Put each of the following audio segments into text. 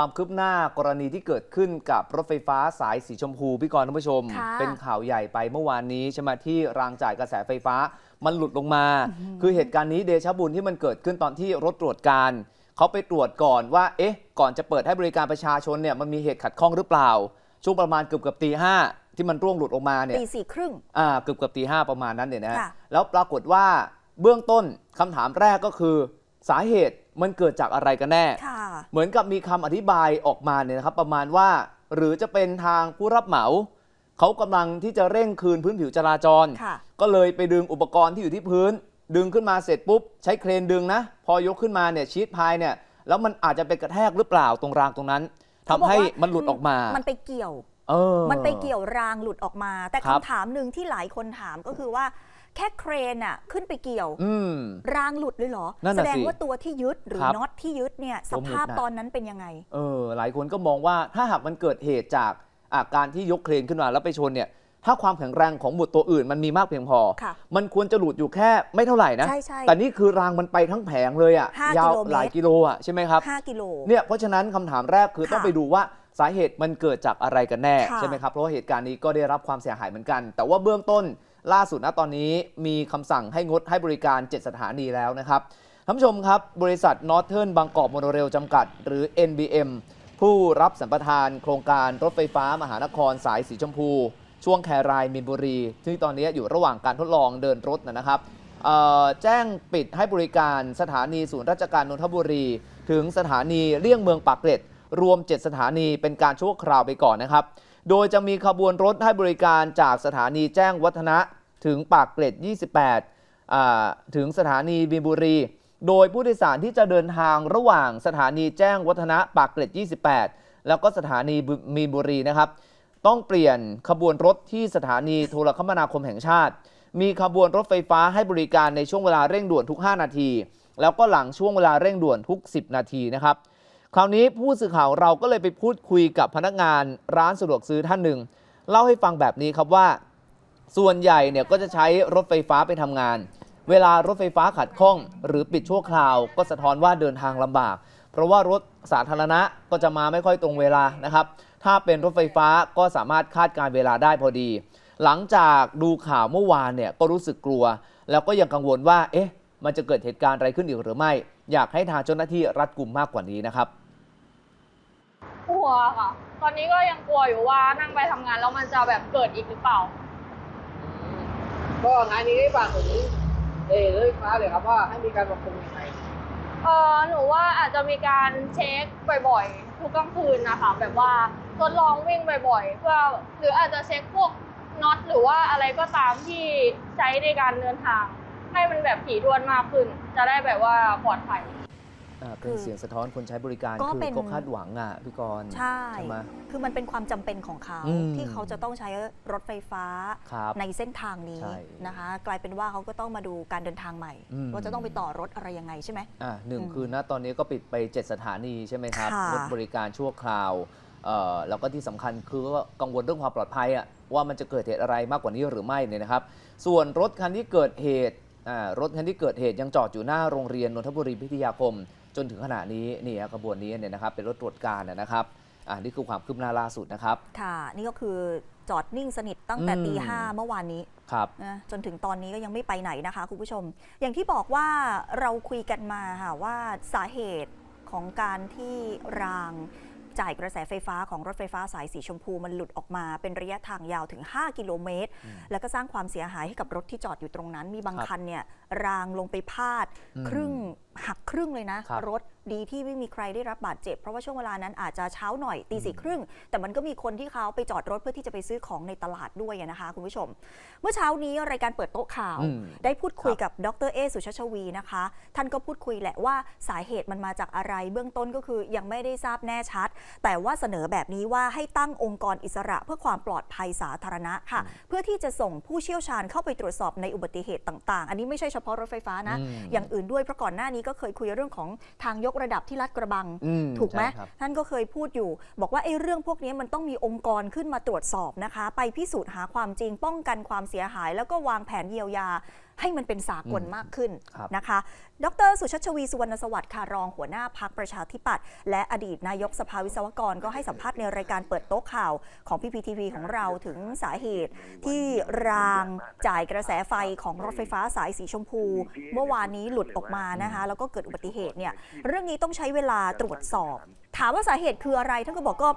ความคืบหน้ากรณีที่เกิดขึ้นกับรถไฟฟ้าสายสีชมพูพี่กรณ์ท่านผู้ชมค่ะเป็นข่าวใหญ่ไปเมื่อวานนี้ใช่ไหมที่รางจ่ายกระแสไฟฟ้ามันหลุดลงมา คือเหตุการณ์นี้เดชะบุญที่มันเกิดขึ้นตอนที่รถตรวจการ เขาไปตรวจก่อนว่าเอ๊ะ ก่อนจะเปิดให้บริการประชาชนเนี่ยมันมีเหตุขัดข้องหรือเปล่า ช่วงประมาณเกือบเกือบตีห้าที่มันร่วงหลุดออกมาเนี่ยตีสี่ครึ่งอ่าเกือบเกือบตีห้าประมาณนั้นเนี่ยนะฮะค่ะแล้วปรากฏว่าเบื้องต้นคำถามแรกก็คือสาเหตุ มันเกิดจากอะไรกันแน่ค่ะเหมือนกับมีคำอธิบายออกมาเนี่ยนะครับ ประมาณว่า หรือจะเป็นทางผู้รับเหมา เขากำลังที่จะเร่งคืนพื้นผิวจราจรค่ะก็เลยไปดึงอุปกรณ์ที่อยู่ที่พื้น ดึงขึ้นมาเสร็จปุ๊บ ใช้เครนดึงนะ พอยกขึ้นมาเนี่ยชีตพายเนี่ยแล้วมันอาจจะไปกระแทกหรือเปล่าตรงรางตรงนั้นทำให้เขาบอกว่ามันหลุดออกมา มันไปเกี่ยวเออมันไปเกี่ยวรางหลุดออกมา แต่ครับคำถามหนึ่งที่หลายคนถามก็คือว่า แค่เครนอะขึ้นไปเกี่ยว อืม รางหลุดเลยเหรอ นั่นแสน่ะดงสิว่าตัวที่ยึดหรือครับน็อตที่ยึดเนี่ยสตัวหมุดภาพน่ะ ตอนนั้นเป็นยังไง เออหลายคนก็มองว่าถ้าหากมันเกิดเหตุจากอาการที่ยกเครนขึ้นมาแล้วไปชนเนี่ย ถ้าความแข็งแรงของหมุดตัวอื่นมันมีมากเพียงพอ ค่ะมันควรจะหลุดอยู่แค่ไม่เท่าไหร่นะ ใช่ใช่แต่นี่คือรางมันไปทั้งแผงเลยอะห้ายาวกิโลเมตร หลายกิโลอะใช่ไหมครับห้ากิโล เนี่ยเพราะฉะนั้นคำถามแรกคือค่ะต้องไปดูว่าสาเหตุมันเกิดจากอะไรกันแน่ค่ะใช่ไหมครับเพราะว่าเหตุการณ์นี้ก็ได้รับความเสียหายเหมือนกัน แต่ว่าเบื้องต้น ล่าสุดนะตอนนี้มีคำสั่งให้งดให้บริการ 7 สถานีแล้วนะครับท่านผู้ชมครับ บริษัท Northern บางกอกโมโนเรลจำกัด หรือ NBM ผู้รับสัมปทานโครงการรถไฟฟ้ามหานครสายสีชมพู ช่วงแครายมีนบุรีซึ่งตอนนี้อยู่ระหว่างการทดลองเดินรถนะครับแจ้งปิดให้บริการสถานีศูนย์ราชการนนทบุรี ถึงสถานีเลี่ยงเมืองปากเกร็ด รวม 7 สถานีเป็นการชั่วคราวไปก่อนนะครับ โดยจะมีขบวนรถให้บริการจากสถานีแจ้งวัฒนะถึงปากเกร็ด 28 ถึงสถานีบีนบุรี โดยผู้โดยสารที่จะเดินทางระหว่างสถานีแจ้งวัฒนะปากเกร็ด 28 แล้วก็สถานีมีนบุรีนะครับ ต้องเปลี่ยนขบวนรถที่สถานีโทรคมนาคมแห่งชาติ มีขบวนรถไฟฟ้าให้บริการในช่วงเวลาเร่งด่วนทุก 5 นาที แล้วก็หลังช่วงเวลาเร่งด่วนทุก 10 นาทีนะครับ คราวนี้ผู้สื่อข่าวเราก็เลยไปพูดคุยกับพนักงานร้านสะดวกซื้อท่านหนึ่งเล่าให้ฟังแบบนี้ครับว่า ส่วนใหญ่เนี่ยก็จะใช้รถไฟฟ้าไปทำงาน เวลารถไฟฟ้าขัดข้อง หรือปิดชั่วคราว ก็สะท้อนว่าเดินทางลำบาก เพราะว่ารถสาธารณะก็จะมาไม่ค่อยตรงเวลานะครับ ถ้าเป็นรถไฟฟ้าก็สามารถคาดการเวลาได้พอดี หลังจากดูข่าวเมื่อวานเนี่ยก็รู้สึกกลัว แล้วก็ยังกังวลว่าเอ๊ะ มันจะเกิดเหตุการณ์อะไรขึ้นอีกหรือไม่ อยากให้ทางเจ้าหน้าที่รัดกุมมากกว่านี้นะครับกลัวค่ะ ตอนนี้ก็ยังกลัวอยู่ว่านั่งไปทำงานแล้วมันจะแบบเกิดอีกหรือเปล่า ก็งานนี้ได้ฝากถึงเออรถไฟฟ้าเลยครับว่าให้มีการปรับปรุงยังไงเออหนูว่าอาจจะมีการเช็คบ่อยๆทุกกลางคืนนะคะแบบว่าทดลองวิ่งบ่อยๆ เพื่อหรืออาจจะเช็คพวกน็อตหรือว่าอะไรก็ตามที่ใช้ในการเดินทาง ให้มันแบบถี่ถ้วนมากขึ้น จะได้แบบว่าปลอดภัย อ่าเป็นเสียงสะท้อนคนใช้บริการก็คือเป็น เขาคาดหวังอะพี่กรณ์ใช่ ไหม คือมันเป็นความจำเป็นของเขาอืมที่เขาจะต้องใช้รถไฟฟ้าครับในเส้นทางนี้ใช่นะคะ กลายเป็นว่าเขาก็ต้องมาดูการเดินทางใหม่อืม ว่าจะต้องไปต่อรถอะไรยังไงใช่ไหม อ่าหนึ่งอืมคือณตอนนี้ก็ปิดไป 7 สถานีใช่ไหมครับค่ะรถบริการชั่วคราวเอ่อแล้วก็ที่สำคัญคือก็กังวลเรื่องความปลอดภัยอะว่ามันจะเกิดเหตุอะไรมากกว่านี้หรือไม่เนี่ยนะครับ ส่วนรถคันที่เกิดเหตุอ่า รถคันที่เกิดเหตุยังจอดอยู่หน้าโรงเรียนนนทบุรีพิทยาคม จนถึงขณะนี้นี่ฮะขบวนนี้เนี่ยนะครับเป็นรถตรวจการนะครับอ่านี่คือความคืบหน้าล่าสุดนะครับ ค่ะ นี่ก็คือจอดนิ่งสนิทตั้งแต่อืมตีห้าเมื่อวานนี้ครับนะจนถึงตอนนี้ก็ยังไม่ไปไหนนะคะคุณผู้ชม อย่างที่บอกว่าเราคุยกันมาค่ะว่าสาเหตุของการที่ราง จ่ายกระแสไฟฟ้าของรถไฟฟ้าสายสีชมพูมันหลุดออกมาเป็นระยะทางยาวถึง 5 กิโลเมตรอืมแล้วก็สร้างความเสียหายให้กับรถที่จอดอยู่ตรงนั้น มีบางครับคันเนี่ยรางลงไปพาดอืมครึ่ง หักครึ่งเลยนะครับรถดีที่ไม่มีใครได้รับบาดเจ็บ เพราะว่าช่วงเวลานั้นอาจจะเช้าหน่อยตีสี่ครึ่ง แต่มันก็มีคนที่เขาไปจอดรถเพื่อที่จะไปซื้อของในตลาดด้วยอะนะคะ คุณผู้ชม เมื่อเช้านี้รายการเปิดโต๊ะข่าวอืมได้พูดคุยกับดรเอสุชาชวีนะคะ ท่านก็พูดคุยแหละว่าสาเหตุมันมาจากอะไร เบื้องต้นก็คือยังไม่ได้ทราบแน่ชัด แต่ว่าเสนอแบบนี้ว่าให้ตั้งองค์กรอิสระเพื่อความปลอดภัยสาธารณะค่ะ เพื่อที่จะส่งผู้เชี่ยวชาญเข้าไปตรวจสอบในอุบัติเหตุต่าง ๆ อันนี้ไม่ใช่เฉพาะรถไฟฟ้านะอืมอย่างอื่นด้วยเพราะก่อนหน้านี้ก็เคยคุยเรื่องของทางยกระดับที่ลาดกระบัง อืมถูกไหมใช่ครับ ท่านก็เคยพูดอยู่ บอกว่าไอ้เรื่องพวกนี้มันต้องมีองค์กรขึ้นมาตรวจสอบนะคะ ไปพิสูจน์หาความจริงป้องกันความเสียหาย แล้วก็วางแผนเยียวยา ให้มันเป็นสากลอืมมากขึ้นครับนะคะ ดรสุชัชวีสุวรรณสวัสดิ์ค่ะรองหัวหน้าพักประชาธิปัตย์และอดีตนายกสภาวิศวกรก็ให้สัมภาษณ์ในรายการเปิดโต๊ะข่าวของพีพีทีวีของเราถึงสาเหตุ ที่รางจ่ายกระแสไฟของรถไฟฟ้าสายสีชมพู เมื่อวานนี้หลุดออกมานะคะแล้วก็เกิดอุบัติเหตุเนี่ยเรื่องนี้ต้องใช้เวลาตรวจสอบ ถามว่าสาเหตุคืออะไรท่านก็บอกก็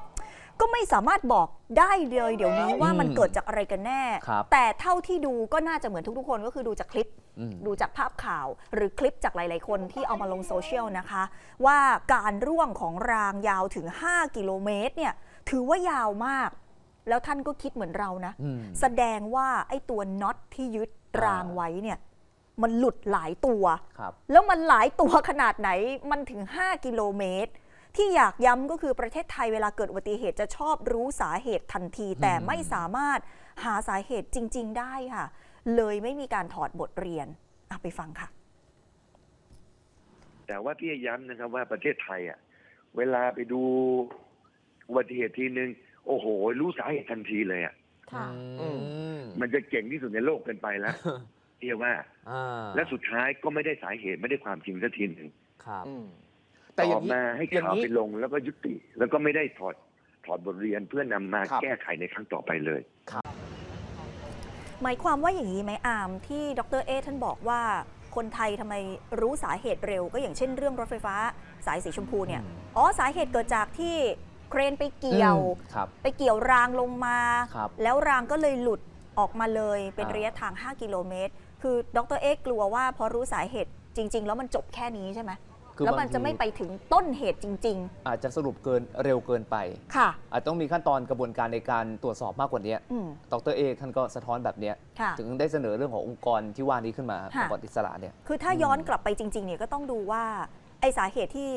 ก็ไม่สามารถบอกได้เลยเดี๋ยวนี้ว่ามันอืมเกิดจากอะไรกันแน่ ครับแต่เท่าที่ดูก็น่าจะเหมือนทุกๆคนก็คือดูจากคลิป อืม ดูจากภาพข่าว หรือคลิปจากหลาย ๆ คนที่เอามาลงโซเชียลนะคะ ว่าการร่วงของรางยาวถึง 5 กิโลเมตรเนี่ยถือว่ายาวมาก แล้วท่านก็คิดเหมือนเรานะ อืม แสดงว่าไอ้ตัวน็อตที่ยึดรางไว้เนี่ยมันหลุดหลายตัว ครับ แล้วมันหลายตัวขนาดไหนมันถึง 5 กิโลเมตร ที่อยากย้ำก็คือประเทศไทยเวลาเกิดอุบัติเหตุจะชอบรู้สาเหตุทันที แต่ไม่สามารถหาสาเหตุจริง ๆ ได้ค่ะ เลยไม่มีการถอดบทเรียนอะไปฟังค่ะ แต่ว่าพี่ย้ำนะครับว่าประเทศไทยอะ เวลาไปดูอุบัติเหตุทีนึงโอ้โห รู้สาเหตุทันทีเลยอะค่ะอืมมันจะเก่งที่สุดในโลกเกินไปแล้วเรียกว่าอ่าและสุดท้ายก็ไม่ได้สาเหตุไม่ได้ความจริงสักทีหนึ่งครับอืม แต่อต่อย่างนี้มาให้อย่างข่าวนี้ไปลงแล้วก็ยุติ แล้วก็ไม่ได้ถอดถอดบทเรียนเพื่อนำมาครับแก้ไขในครั้งต่อไปเลยหมายความว่าอย่างนี้ไหมอามที่ดรเอท่านบอกว่าคนไทยทำไมรู้สาเหตุเร็ว ก็อย่างเช่นเรื่องรถไฟฟ้าสายสีชมพูเนี่ยอ๋อสาเหตุเกิดจากที่เครนไปเกี่ยวอืมครับไปเกี่ยวรางลงมาครับแล้วรางก็เลยหลุดออกมาเลยเป็นอ่าระยะทาง 5 กิโลเมตร คือดรเอกกลัวว่าพอรู้สาเหตุจริง ๆ แล้วมันจบแค่นี้ใช่ไหมคือ แล้วมันบางทีจะไม่ไปถึงต้นเหตุจริงอาจจะสรุปเกินเร็วเกินไปๆค่ะ อาจต้องมีขั้นตอนกระบวนการในการตรวจสอบมากกว่านี้อืม ดรเอกท่านก็สะท้อนแบบเนี้ยค่ะ ถึงได้เสนอเรื่องขององค์กรที่ว่านี้ขึ้นมาค่ะ องค์กรอิสระเนี่ย คือถ้าย้อนกลับไปจริง ๆ เนี่ยก็ต้องดูว่า ไอสาเหตุที่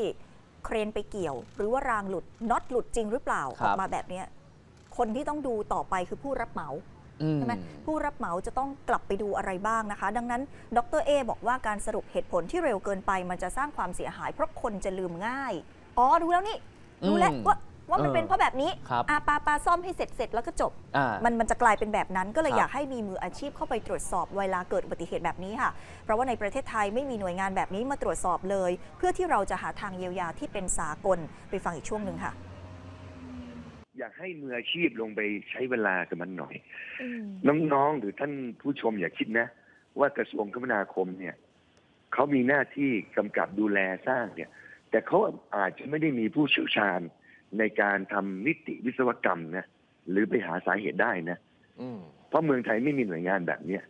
เครนไปเกี่ยว หรือว่ารางหลุดน็อตหลุดจริงหรือเปล่าคอรับอกมาแบบเนี้ยคนที่ต้องดูต่อไปคือผู้รับเหมาอืม ใช่ไหมผู้รับเหมาจะต้องกลับไปดูอะไรบ้างนะคะ ดังนั้นดรเอบอกว่าการสรุปเหตุผลที่เร็วเกินไป มันจะสร้างความเสียหาย เพราะคนจะลืมง่าย อ๋อดูแล้วนี่รู้แล้วอืมว่าว่ามันเออเป็นเพราะแบบนี้ครับอาปาปาซ่อมให้เสร็จเสร็จแล้วก็จบอ่ามันมันจะกลายเป็นแบบนั้น ก็เลยครับอยากให้มีมืออาชีพเข้าไปตรวจสอบเวลาเกิดอุบัติเหตุแบบนี้ค่ะ เพราะว่าในประเทศไทยไม่มีหน่วยงานแบบนี้มาตรวจสอบเลย เพื่อที่เราจะหาทางเยียวยาที่เป็นสากลไปฟังอีกช่วงหนึ่งค่ะ อยากให้มืออาชีพลงไปใช้เวลากับมันหน่อย น้องๆหรือท่านผู้ชมอย่าคิดนะ ว่ากระทรวงคมนาคมเนี่ยเขามีหน้าที่กำกับดูแลสร้างเนี่ย แต่เขาอาจจะไม่ได้มีผู้เชี่ยวชาญในการทำนิติวิศวกรรมนะหรือไปหาสาเหตุได้นะอืมเพราะเมืองไทยไม่มีหน่วยงานแบบเนี้ย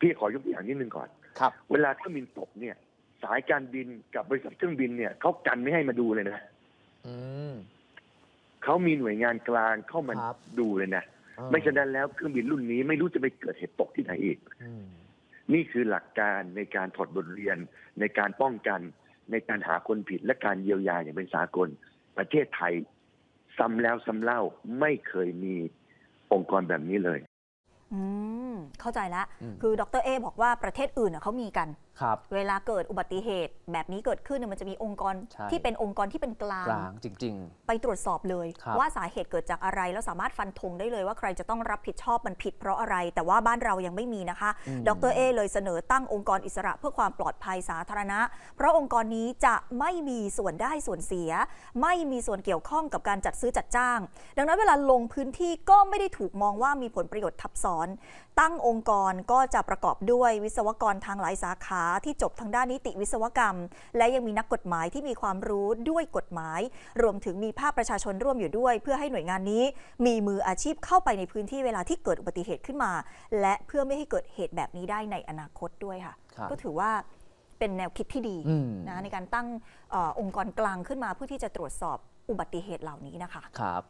พี่ขอยกตัวอย่างนิดนึงก่อนครับเวลาเครื่องบินตกเนี่ย สายการบินกับบริษัทเครื่องบินเนี่ยเขากันไม่ให้มาดูเลยนะอืม เขามีหน่วยงานกลางเข้ามาครับ ดูเลยนะเออไม่ฉะนั้นแล้วเครื่องบินรุ่นนี้ไม่รู้จะไปเกิดเหตุตกที่ไหนอีก อืมนี่คือหลักการในการถอดบทเรียน ในการป้องกัน ในการหาคนผิดและการเยียวยาอย่างเป็นสากล ประเทศไทย ซ้ำแล้วซ้ำเล่าไม่เคยมีองค์กรแบบนี้เลย อืมเข้าใจแล้วอืม คือดรเอบอกว่าประเทศอื่นน่ะเขามีกัน ครับ เวลาเกิดอุบัติเหตุ แบบนี้เกิดขึ้นเนี่ยมันจะมีองค์กรใช่ ที่เป็นองค์กรที่เป็นกลาง กลางจริง ไปตรวจสอบเลย ครับ ว่าสาเหตุเกิดจากอะไร แล้วสามารถฟันธงได้เลยว่าใครจะต้องรับผิดชอบมันผิดเพราะอะไร แต่ว่าบ้านเรายังไม่มีนะคะอืมดรเอเลยเสนอตั้งองค์กรอิสระเพื่อความปลอดภัยสาธารณะ เพราะองค์กรนี้จะไม่มีส่วนได้ส่วนเสีย ไม่มีส่วนเกี่ยวข้องกับการจัดซื้อจัดจ้าง ดังนั้นเวลาลงพื้นที่ก็ไม่ได้ถูกมองว่ามีผลประโยชน์ทับซ้อน ตั้งองค์กรก็จะประกอบด้วยวิศวกรทางหลายสาขาที่จบทางด้านนิติวิศวกรรม และยังมีนักกฎหมายที่มีความรู้ด้วยกฎหมาย รวมถึงมีภาคประชาชนร่วมอยู่ด้วย เพื่อให้หน่วยงานนี้ มีมืออาชีพเข้าไปในพื้นที่เวลาที่เกิดอุบัติเหตุขึ้นมา และเพื่อไม่ให้เกิดเหตุแบบนี้ได้ในอนาคตด้วยค่ะครับก็ถือว่าเป็นแนวคิดที่ดีอืมนะในการตั้งเออองค์กรกลางขึ้นมาเพื่อที่จะตรวจสอบอุบัติเหตุเหล่านี้นะคะๆครับ